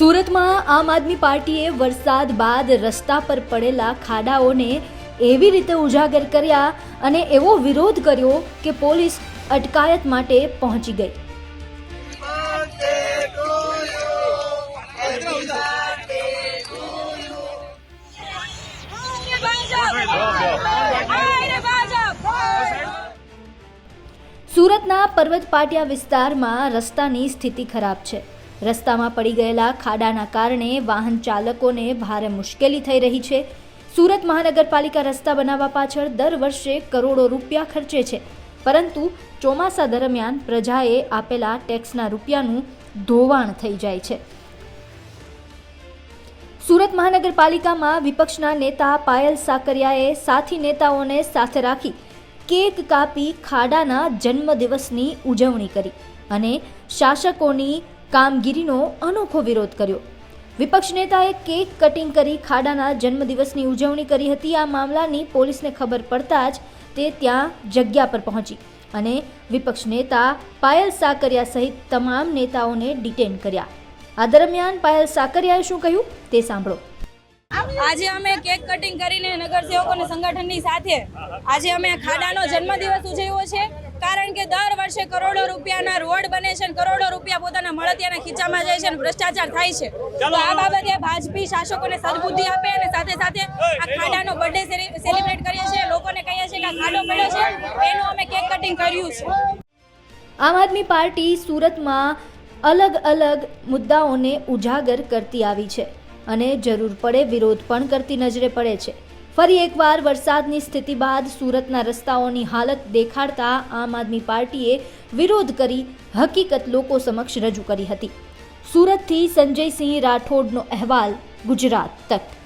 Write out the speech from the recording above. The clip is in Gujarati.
સુરતમાં આમ આદમી પાર્ટીએ વરસાદ બાદ રસ્તા પર પડેલા ખાડાઓને એવી રીતે ઉજાગર કર્યા અને એવો વિરોધ કર્યો કે પોલીસ અટકાયત માટે પહોંચી ગઈ. સુરતના પર્વત પાટિયા વિસ્તારમાં રસ્તાની સ્થિતિ ખરાબ છે. રસ્તામાં પડી ગયેલા ખાડાના કારણે વાહન ચાલકોને ભારે મુશ્કેલી થઈ રહી છે. સુરત મહાનગરપાલિકા રસ્તા બનાવવા પાછળ દર વર્ષે કરોડો રૂપિયા ખર્ચે છે. પરંતુ ચોમાસા દરમિયાન પ્રજાએ આપેલા ટેક્સના રૂપિયાનું ધોવાણ થઈ જાય છે. સુરત મહાનગરપાલિકામાં વિપક્ષના નેતા પાયલ સાકરિયાએ સાથી નેતાઓને સાથે રાખી કેક કાપી ખાડાના જન્મદિવસની ઉજવણી કરી અને શાસકોની કામગીરીનો અનોખો વિરોધ કર્યો. વિપક્ષ નેતાએ કેક કટિંગ કરી ખાડાના જન્મદિવસની ઉજવણી કરી હતી. આ મામલાની પોલીસને ખબર પડતા જ તે ત્યાં જગ્યા પર પહોંચી અને વિપક્ષ નેતા પાયલ સાકરિયા સહિત તમામ નેતાઓને ડિટેન કર્યા. આ દરમિયાન પાયલ સાકરિયાએ શું કહ્યું તે સાંભળો. આજે અમે કેક કટિંગ કરીને નગરસેવકોને સંગઠનની સાથે આજે અમે ખાડાનો જન્મદિવસ ઉજવ્યો છે. કે દર વર્ષે કરોડો રૂપિયાના રોડ બને છે અને કરોડો રૂપિયા પોતાના મળતિયાના ખીચામાં જાય છે અને ભ્રષ્ટાચાર થાય છે. તો આ બાબતે ભાજપી શાસકોને સદબુદ્ધિ આપે અને સાથે સાથે આ ખાડાનો બર્થડે સેલિબ્રેટ કરીએ છીએ. લોકોને કહીએ છીએ કે આ ખાડો પડ્યો છે એનું અમે કેક કટિંગ કર્યું છે. આમ આદમી પાર્ટી સુરતમાં અલગ અલગ મુદ્દાઓને ઉજાગર કરતી આવી છે અને જરૂર પડે વિરોધ પણ કરતી નજરે પડે છે. ફરી એકવાર વરસાદની સ્થિતિ બાદ સુરતના રસ્તાઓની હાલત દેખાડતા આમ આદમી પાર્ટીએ વિરોધ કરી હકીકત લોકો સમક્ષ રજૂ કરી હતી. સુરતથી સંજયસિંહ રાઠોડનો અહેવાલ, ગુજરાત તક